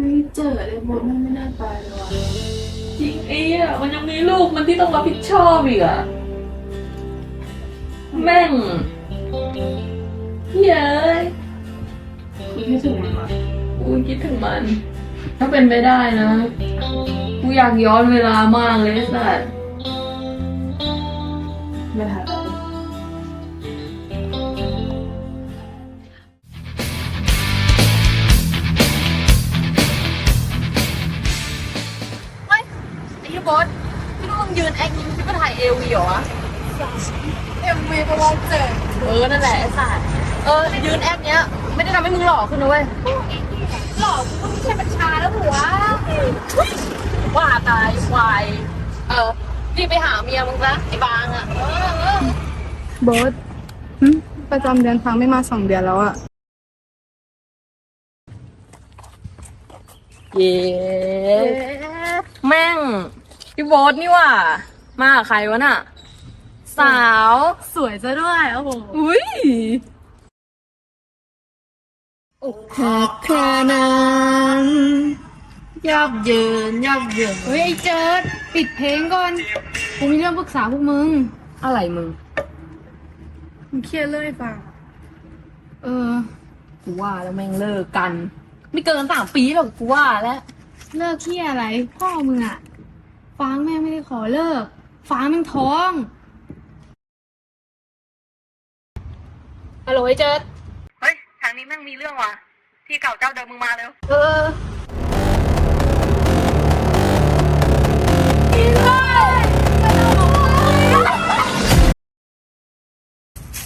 ไม่เจอเลยบมันไม่น่าตายเลยว่ะจริงไอ้อะมันยังมีลูกมันที่ต้องรับผิดชอบอีกอะแม่งเย้ยคือที่ถึงมันว่ะกูคิดถึงมัน ถ้าเป็นไปได้นะ กูอยากย้อนเวลามากเลยสัตว์ไม่ทัน บอสพี่นุ่งยืนแอคยิ้มที่มาถ่ายเอวีเหรอวะเอ็มวีประวัติเจ็ดเออ นั่นแหละไอ้สัตว์เออ ยืนแอคเนี้ย ไม่ได้ทำให้มึงหล่อขึ้นนะเว้ย หลอกกูไม่ใช่บัญชาแล้วหัวว่าตายควาย เออ รีบไปหาเมียมึงนะไอ้บางอะเออเออ โบสหึประจำเดือนฟังไม่มาสองเดือนแล้วอะเย้แม่ง พี่โบ๊ทนี่ว่ะมากับใครวะน่ะ สาว สวยซะด้วยโอ้โหอุ้ยหักครานั้นยับเยินยับเยินเฮ้ยไอ้เจิดปิดเพลงก่อนกูมีเรื่องปรึกษาพวกมึง อะไรมึง มึงเครียดเรื่องไอ้ฟังเออ กูว่าแล้วแม่งเลิกกัน ไม่เกินสามปีหรอกกูว่าแล้ว เลิกเครียดอะไร พ่อมึงอะ ฟางแม่ไม่ได้ขอเลิก ฟางแม่งท้องฮัลโหลไอ้เจิดเฮ้ย ทางนี้แม่งมีเรื่องว่ะ ที่เก่าเจ้าเดิมมึงมาเร็ว เออ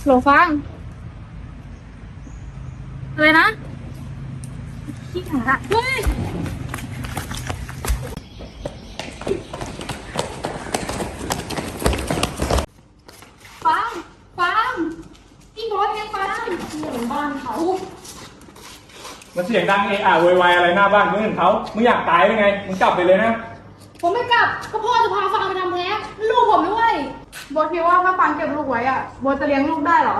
โหลฟังอะไรนะขี้ขาเฮ้ย ฟังฟังพี่บอสยังฟังเหมือนบ้านเขามันเสียงดังเอะอะโวยวายอะไรหน้าบ้านคนอื่นเขามึงอยากตายหรือไง มึงกลับไปเลยนะ ผมไม่กลับก็พ่อจะพาฟังไปทำแท้งลูกผมด้วยโบทคิดว่าถ้าฟังเก็บลูกไว้อะโบทจะเลี้ยงลูกได้เหรอ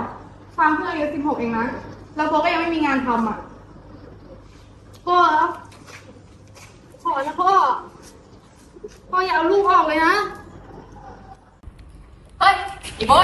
ฟังเพิ่งอายุสิบหกเองนะแล้วโบทก็ยังไม่มีงานทำอะพ่อครับพ่อนะพ่อพ่ออย่าเอาลูกออกเลยนะเฮ้ย 一波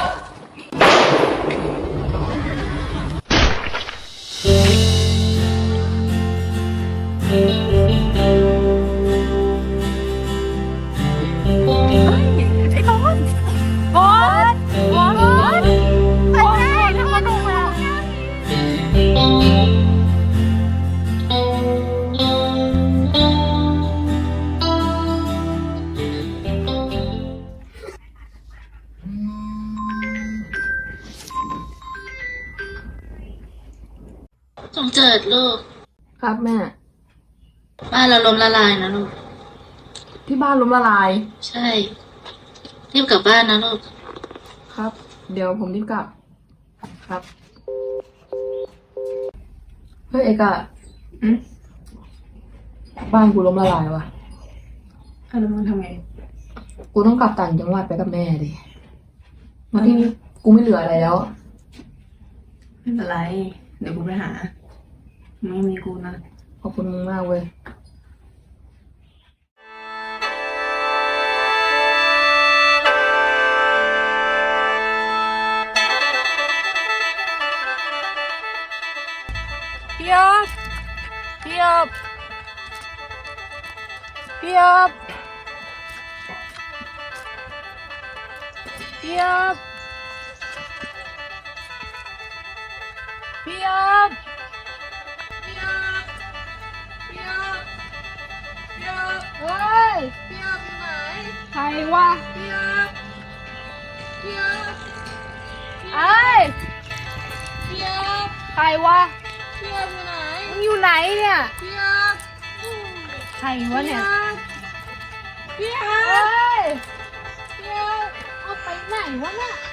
ล้มละลายนะลูก ที่บ้านล้มละลาย ใช่รีบกลับบ้านนะลูก ครับ เดี๋ยวผมรีบกลับ ครับ เฮ้ยเอกอะอืมบ้านกูล้มละลายว่ะอันนั้นมันทำไง กูต้องกลับต่างจังหวัดไปกับแม่ดิมาที่นี่กูไม่เหลืออะไรแล้ว ไม่เป็นไร เดี๋ยวกูไปหา ไม่มีกูนะ ขอบคุณมึงมากเว้ย พี่อ๊บพี่อ๊บพี่อ๊บพี่อ๊บพี่อ๊บเฮ้ยพี่อ๊บอยู่ไหนใครวะพี่อ๊บพี่อ๊บไอ้ยพี่อ๊บใครวะพี่อ๊บอยู่ไหนมึงอยู่ไหนเนี่ยพี่อ๊บใครวะเนี่ยพี่อ๊บเฮ้ยพี่อ๊บ 那我问。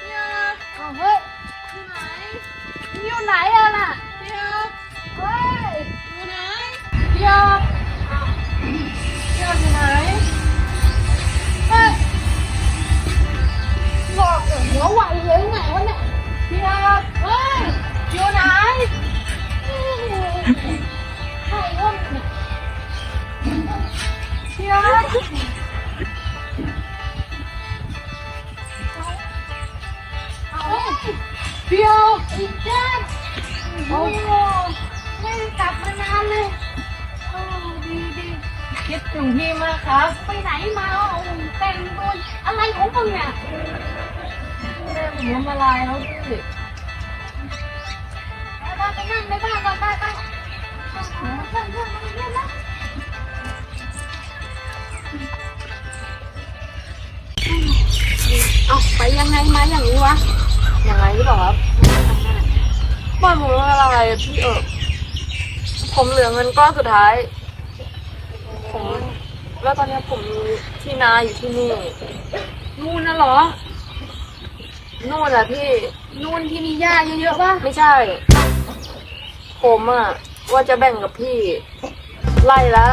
ถึงพี่มากครับ ไปไหนมาโอ้แต่งตัวอะไรของมึงเนี่ยแม่ผมล้มละลายแล้วพี่ไปไปนั่งในบ้านก่อนไปไปเพื่อนเพื่อนเพื่อนเพื่อนนะเอาไปยังไงมาอย่างนี้วะยังไงหรือเปล่าครับบ้านผมล้มละลายพี่เออผมเหลือเงินก้อนสุดท้ายผม แล้วตอนนี้ผมมีที่นาอยู่ที่นี่ นู่นน่ะเหรอ นู่นแหละพี่ นู่นที่มีหญ้าเยอะๆป่ะไม่ใช่ ผมอะว่าจะแบ่งกับพี่ ไล่ละ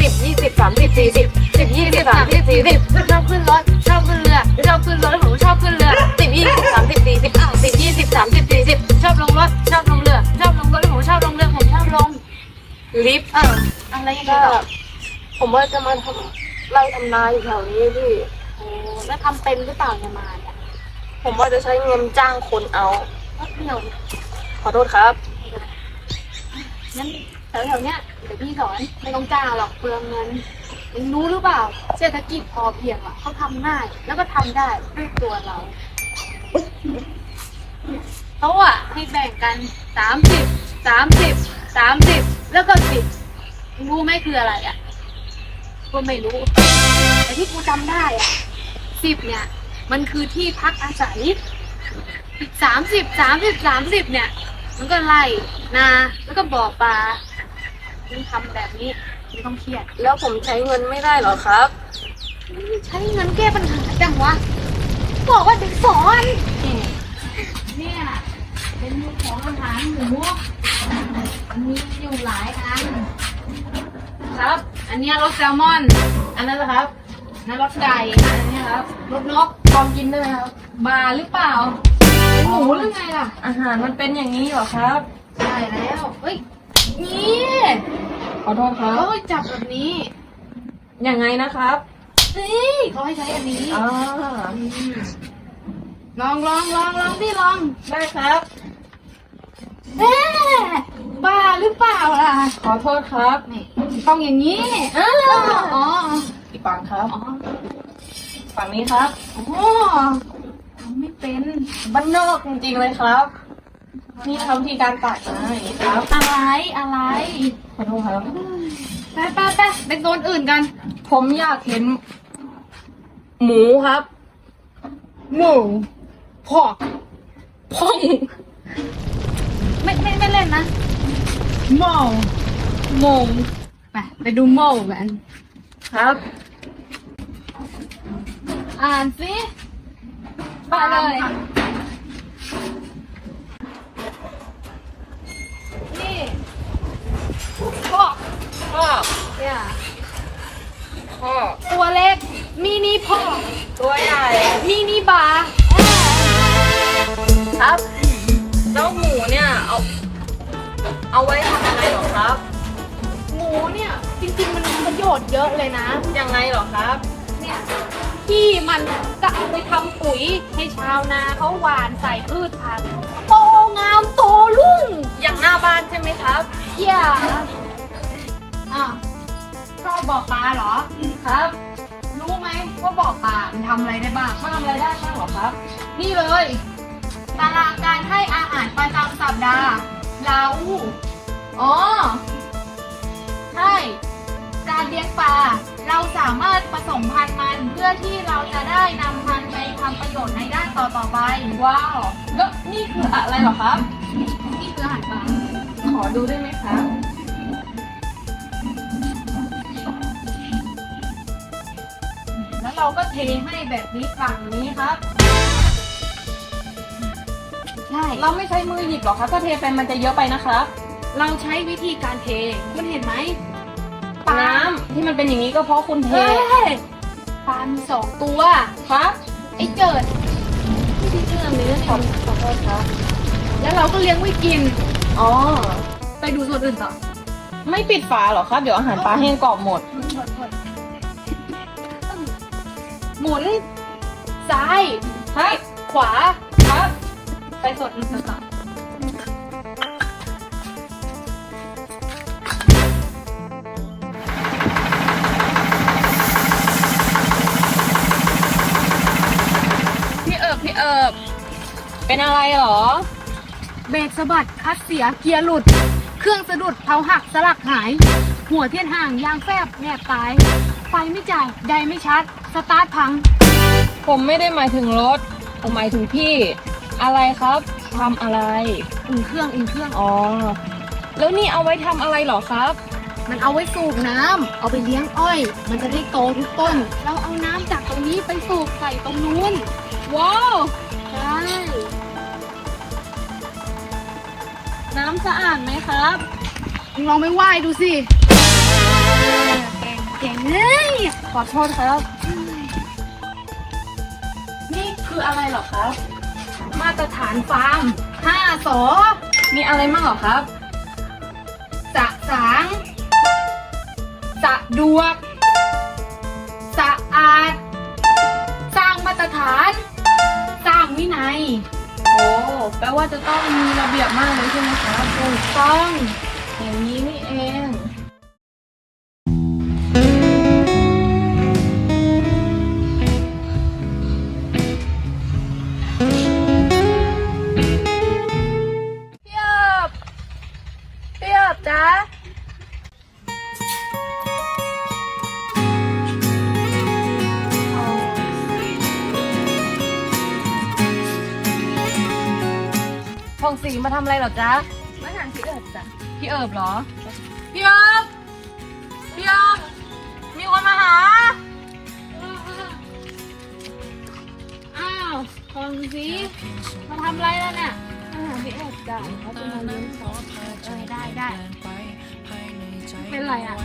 สิบยี่สิบสามสิบสี่สิบสิบยี่สิบสามสิบสี่สิบชอบขึ้นรถชอบขึ้นเรือชอบขึ้นรถผมชอบขึ้นเรือสิบยี่สิบสามสิบสี่สิบอะสิบยี่สิบสามสิบสี่สิบชอบลงรถชอบลงเรือ ชอบลงรถผมชอบลงเรือผมชอบลงลิฟต์เอออะไรอย่างก็เงี้ยเหรอ ผมว่าจะมาทำไล่ทำนาอยู่แถวนี้พี่ โอ้แล้วทำเป็นหรือเปล่าจะมาเนี่ยผมว่าจะใช้เงินจ้างคนเอา ก็เที่ยวขอโทษครับ งั้นแถวๆเนี้ยเดี๋ยวพี่สอนไม่ต้องจ้างหรอกเปลืองเงินเองรู้หรือเปล่า เศรษฐกิจพอเพียงอะเขาทำง่ายแล้วก็ทำได้ด้วยตัวเราเขาอะให้แบ่งกันสามสิบสามสิบสามสิบแล้วก็สิบรู้ไหมคืออะไรอะ ก็ไม่รู้ แต่ที่กูจำได้อะสิบเนี่ย มันคือที่พักอาศัยสามสิบสามสิบสามสิบเนี่ย มันก็ไล่นาแล้วก็บ่อปลามึงทำแบบนี้ไม่ต้องเครียด แล้วผมใช้เงินไม่ได้เหรอครับ ใช้เงินแก้ปัญหาจังวะ บอกว่าจะสอนเนี่ยเป็นของอาหารหมูมีอยู่หลายอันครับ อันเนี้ยรสแซลมอน อันนั้นนะครับอันนั้นรสไก่อันนี้ครับรสนกลองกินได้ไหมครับบาหรือเปล่าเป็นหมูหรือไงล่ะ อาหารมันเป็นอย่างนี้เหรอครับใช่แล้วเฮ้ยนี่ขอโทษครับเขาให้จับแบบนี้ยังไงนะครับนี่เขาให้ใช้อันนี้ อ่าลองลองลองลองที่ลองได้ครับเอ๊ะ บ้าหรือเปล่าล่ะ ขอโทษครับนี่ต้องอย่างนี้อ๋ออ๋ออีกฝั่งครับอ๋อฝั่งนี้ครับอ๋อทำไม่เป็นบ้านนอกจริงๆเลยครับ นี่ทำวิธีการตัดนะอย่างนี้ครับ อะไรอะไรขอโทษครับ ไปไปไปไปโซนอื่นกัน ผมอยากเห็น หมูครับ หมูพอกพ่อง ไม่ไม่ไม่เล่นนะ หมูหมูไปไปดูหมูกัน ครับ อ่านสิไปเลย นี่พอกพ่อเนี่ยพ่อตัวเล็ก มินิพอกตัวใหญ่มินิบาร์ครับ แล้วหมูเนี่ย เอา เอาไว้ทำอะไรเหรอครับ หมูเนี่ยจริงๆมันมีประโยชน์เยอะเลยนะ ยังไงเหรอครับ เนี่ยที่มันจะเอาไปทำปุ๋ยให้ชาวนาเขาหวานใส่พืชพันธุ์โตงามโตรุ่งอย่างหน้าบ้านใช่ไหมครับอย่าอะชอบบ่อปลาเหรอครับ รู้ไหมว่าบ่อปลามันทำอะไรได้บ้างมันทำอะไรได้บ้างเหรอครับ นี่เลย ตารางการให้อาหารประจำสัปดาห์ เรา อ๋อ ใช่ การเลี้ยงปลา เราสามารถผสมพันธุ์มันเพื่อที่เราจะได้นำพันธุ์ไปทำประโยชน์ในด้านต่อต่อๆไป ว้าวแล้วนี่คืออะไรเหรอครับ นี่คืออาหารปลา ขอดูได้ไหมครับแล้วเราก็เทให้แบบนี้ฝั่งนี้ครับ ใช่ เราไม่ใช้มือหยิบหรอครับถ้าเทไปมันจะเยอะไปนะครับเราใช้วิธีการเท มันเห็นไหมน้ำที่มันเป็นอย่างนี้ก็เพราะคุณเทเฮ้ยปลามีสองตัวครับไอ้เจิดไม่ได้เรื่องเลยนะขอขอโทษครับแล้วเราก็เลี้ยงไว้กิน อ๋อ ไปดูส่วนอื่นต่อไม่ปิดฝาเหรอครับ เดี๋ยวอาหารปลาแห้งกรอบหมด หมุนซ้ายครับขวา ไปสดน่อยพี่เอิบพี่เอิบเป็นอะไรหรอ เบรกสะบัดคัดเสียเกียร์หลุด เครื่องสะดุดเผาหักสลักหาย หัวเทียนห่างยางแฟบแนบตาย ไฟไม่จ่ายใดไม่ชัด สตาร์ทพัง ผมไม่ได้หมายถึงรถ ผมหมายถึงพี่ อะไรครับทำอะไร อุ่นเครื่องอุ่นเครื่อง อ๋อ แล้วนี่เอาไว้ทำอะไรเหรอครับ มันเอาไว้สูบน้ำเอาไปเลี้ยงอ้อย มันจะได้โตทุกต้น เราเอาน้ำจากตรงนี้ไปสูบใส่ตรงนู้นว้าว ใช่น้ำสะอาดไหมครับมึงลองไม่ไหว้ดูสิเก่งเลยขอโทษครับ นี่คืออะไรเหรอครับ มาตรฐานฟาร์มห้าสอมีอะไรมั่งหรอครับ สะสาง สะดวก สะอาด สร้างมาตรฐาน สร้างวินัย โอ้ แปลว่าจะต้องมีระเบียบมากเลยใช่ไหมครับถูกต้องอย่างนี้นี่ จ้าพองสีมาทำอะไรเหรอจ๊ะ มาหาพี่เอิบจ้ะพี่เอิบเหรอ พี่เอิบพี่เอิบมีคนมาหา อ้าวฟองสีมาทำอะไรแล้วเนี่ยมาหาพี่เอิบจ้ะเขาจะมาเลี้ยงซอสเออได้ได้ เป็นไรอะ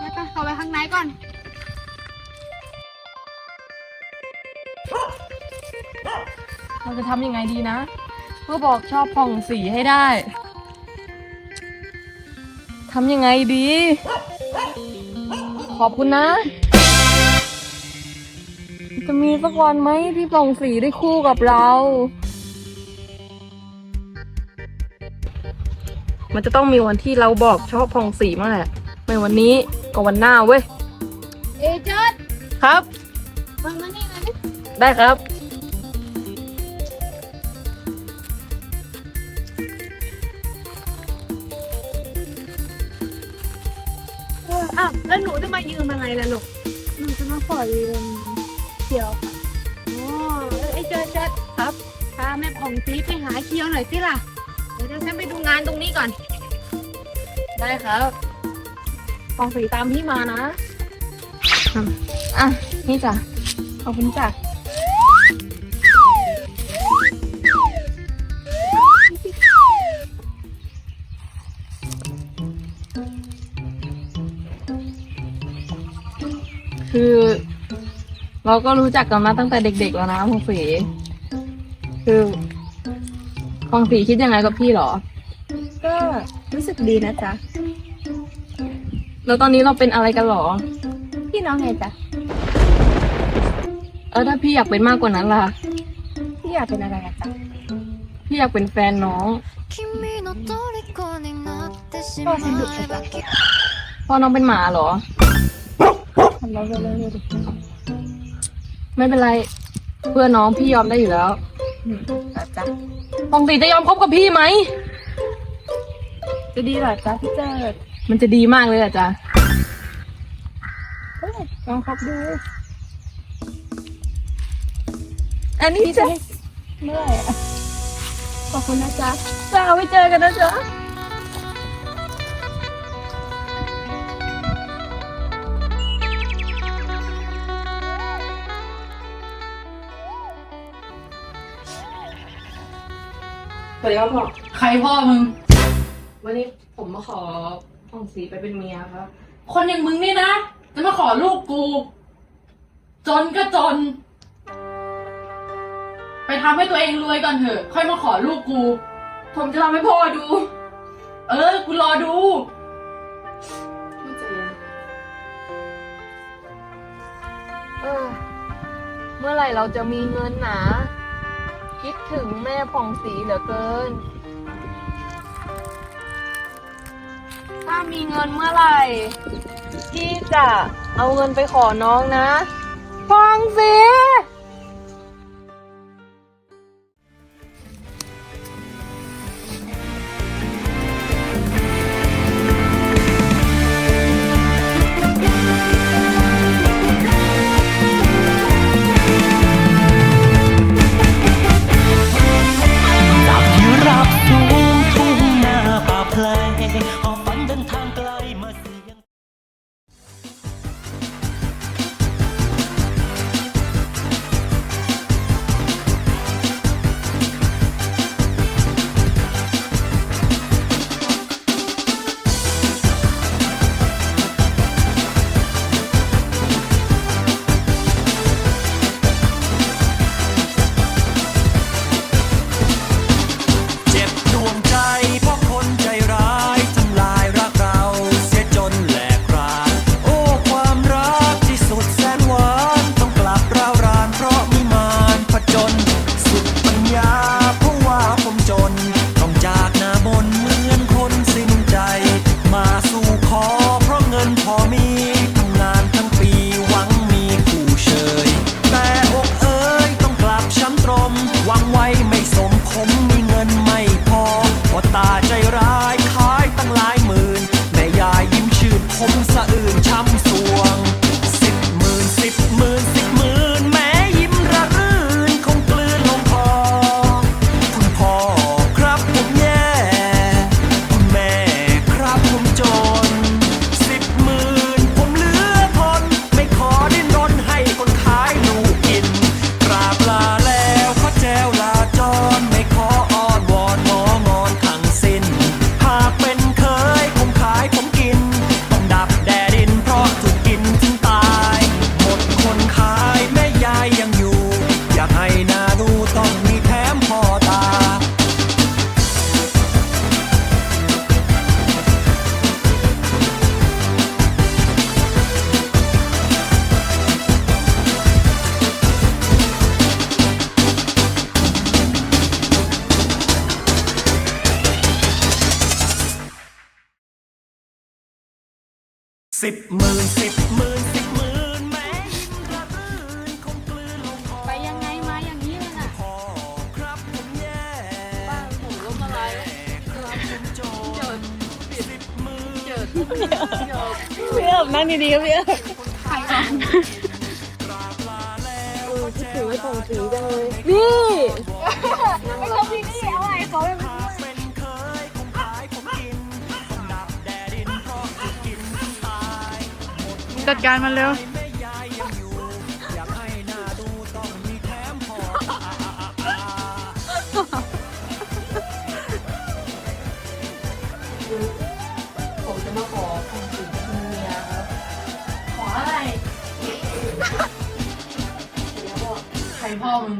ไม่ต้องเข้าไปข้างในก่อน เราจะทำยังไงดีนะ เพื่อบอกชอบผ่องสีให้ได้ทำยังไงดี ขอบคุณนะ จะมีสักวันไหมที่ผ่องสีได้คู่กับเรา มันจะต้องมีวันที่เราบอกชอบผ่องสีมาแหละ ไม่วันนี้ก็วันหน้าเว้ย เอเจิดครับมามานี่มานี่ได้ครับ เอออ้าวแล้วหนูจะมายืมอะไรล่ะลูกหนูจะมาขอยืมเขียวค่ะอ๋อเออไอเจิดเจิดครับพาแม่ผ่องสีไปหาเคียวหน่อยสิล่ะเดี๋ยวเดี๋ยวฉันไปดูงานตรงนี้ก่อน ได้ครับฟองสีตามพี่มานะ อะ นี่จ้ะ ขอบคุณจ้ะคือ เราก็รู้จักกันมาตั้งแต่เด็กๆแล้วนะฟองสีคือฟองสีคิดยังไงกับพี่เหรอ ก็ รู้สึกดีนะจ๊ะ แล้วตอนนี้เราเป็นอะไรกันหรอ พี่น้องไงจ๊ะ เออถ้าพี่อยากเป็นมากกว่านั้นล่ะ พี่อยากเป็นอะไรอะจ๊ะ พี่อยากเป็นแฟนน้องพ่อฉันดุจังพ่อน้องเป็นหมาเหรอไม่เป็นไร เพื่อน้องพี่ยอมได้อยู่แล้วจ้ะปองตีจะยอมคบกับพี่ไหม จะดีเหรอจ๊ะพี่เจิดมันจะดีมากเลยอะจ๊ะเอ้ยลองคบดูอันนี้จะเมื่อไหร่อะขอบคุณนะจ๊ะจะเอาไว้เจอกันนะจ๊ะสวัสดีครับพ่อใครพ่อมึง วันนี้ผมมาขอปองสีไปเป็นเมียครับ คนอย่างมึงนี่นะ จะมาขอลูกกู จนก็จน ไปทำให้ตัวเองรวยก่อนเถอะ ค่อยมาขอลูกกู ผมจะทำให้พ่อดู เออ กูรอดูเย็นเออเมื่อไหร่เราจะมีเงินหนา คิดถึงแม่ผ่องสีเหลือเกิน ถ้ามีเงินเมื่อไหร่พี่จะเอาเงินไปขอน้องนะ ฟังสิ สิบหมื่นสิบหมื่นสิบหมื่นแม้ยิ้มกระรื่นคงกลืนลงคอไปยังไงมาอย่างนี้เลยนะพอครับผมแย่บ้าหูล้มละลายแล้วครับผมโจรสิบหมื่นเจิดเจิดพี่เบนั่งดีๆครับพี่ยบถ่ายอันล้เออพี่ถือไม่ตรงสีจังเลยนี่ไม่ต้องพี่ัดการมันเร็วผมจะมาขอคำสิงเมียครับขออะไรเสีพ่อมึง